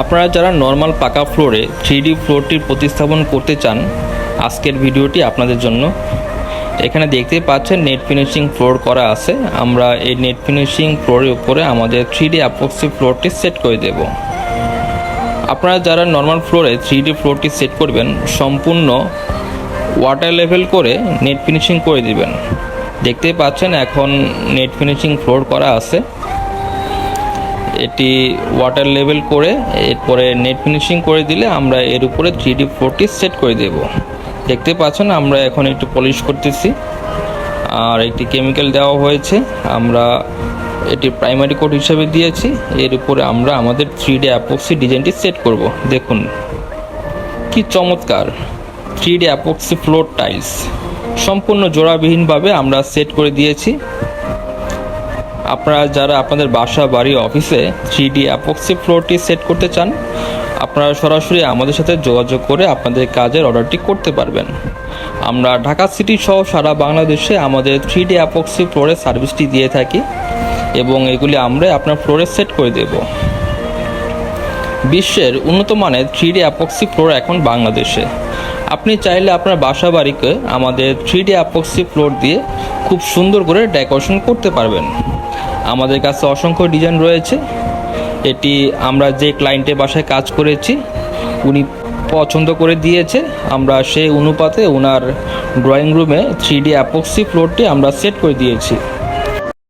আপনারা যারা নর্মাল পাকা ফ্লোরে থ্রি ডি ফ্লোরটি প্রতিস্থাপন করতে চান, আজকের ভিডিওটি আপনাদের জন্য। এখানে দেখতে পাচ্ছেন নেট ফিনিশিং ফ্লোর করা আছে। আমরা এই নেট ফিনিশিং ফ্লোরের উপরে আমাদের থ্রি ডি অ্যাপক্সি ফ্লোরটি সেট করে দেব। আপনারা যারা নর্মাল ফ্লোরে থ্রি ডি ফ্লোরটি সেট করবেন, সম্পূর্ণ ওয়াটার লেভেল করে নেট ফিনিশিং করে দিবেন। দেখতেই পাচ্ছেন এখন নেট ফিনিশিং ফ্লোর করা আছে। এটি ওয়াটার লেভেল করে, এরপরে নেট ফিনিশিং করে দিলে আমরা এর উপরে থ্রি ডি ফ্লোরটি সেট করে দেব। দেখতে পাচ্ছেন, আমরা এখন একটু পলিশ করতেছি। আর একটি কেমিক্যাল দেওয়া হয়েছে, আমরা এটি প্রাইমারি কোড হিসেবে দিয়েছি। এর উপরে আমরা আমাদের থ্রি ডি অ্যাপক্সি ডিজাইনটি সেট করব। দেখুন, কি চমৎকার! Three D epoxy floor tiles সম্পূর্ণ জোড়াবিহীনভাবে আমরা সেট করে দিয়েছি। আপনারা যারা আপনাদের বাসা, বাড়ি, অফিসে থ্রি ডি অ্যাপক্সি ফ্লোরটি সেট করতে চান, আপনারা সরাসরি আমাদের সাথে যোগাযোগ করে আপনাদের কাজের অর্ডারটি করতে পারবেন। আমরা ঢাকা সিটি সহ সারা বাংলাদেশে আমাদের থ্রি ডি অ্যাপক্সি ফ্লোরের সার্ভিসটি দিয়ে থাকি এবং এগুলি আমরা আপনার ফ্লোরে সেট করে দেব। বিশ্বের উন্নত মানের থ্রি ডি অ্যাপক্সি ফ্লোর এখন বাংলাদেশে। আপনি চাইলে আপনার বাসা, বাড়িকে আমাদের থ্রি ডি অ্যাপক্সি ফ্লোর দিয়ে খুব সুন্দর করে ডেকোরেশন করতে পারবেন। আমাদের কাছে অসংখ্য ডিজাইন রয়েছে। এটি আমরা যে ক্লায়েন্টের বাসায় কাজ করেছি, উনি পছন্দ করে দিয়েছে। আমরা সেই অনুপাতে ওনার ড্রয়িং রুমে থ্রি ডি অ্যাপক্সি ফ্লোরটি আমরা সেট করে দিয়েছি।